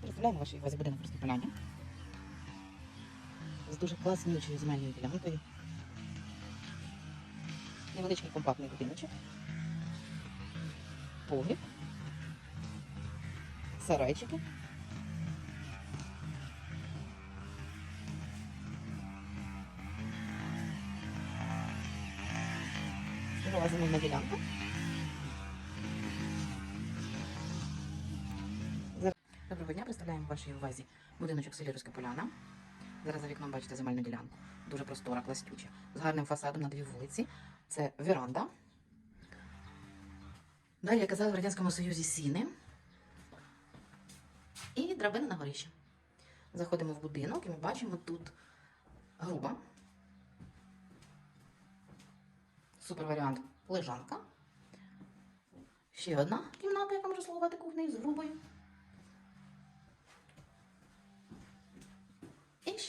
Представляємо вашій увазі будинок розпіляння. З дуже класнючою земельною ділянкою. Невеличкий компактний будиночок. Погріб. Сарайчики. Здорова земельна ділянка. Доброго дня, представляємо вашій увазі будиночок в селі Руська Поляна. Зараз за вікном бачите земельну ділянку. Дуже простора, пластюча. З гарним фасадом на дві вулиці. Це веранда. Далі, я казала, в Радянському Союзі сіни. І драбина на горищі. Заходимо в будинок і ми бачимо тут груба. Супер варіант лежанка. Ще одна кімната, яка може слугувати кухнею з грубою.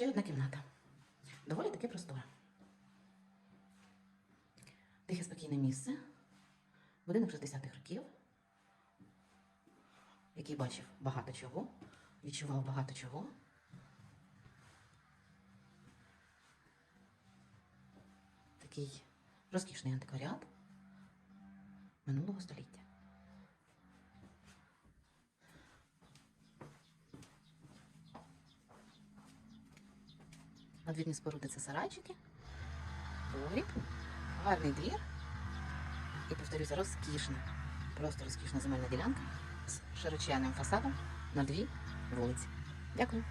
Ще одна кімната. Доволі таки простора. Тихе спокійне місце. Будинок 60-х років, який бачив багато чого, відчував багато чого. Такий розкішний антикваріат минулого століття. Надвірні споруди це сарайчики, погріб, гарний двір. І повторюся, розкішна, просто розкішна земельна ділянка з широченним фасадом на дві вулиці. Дякую.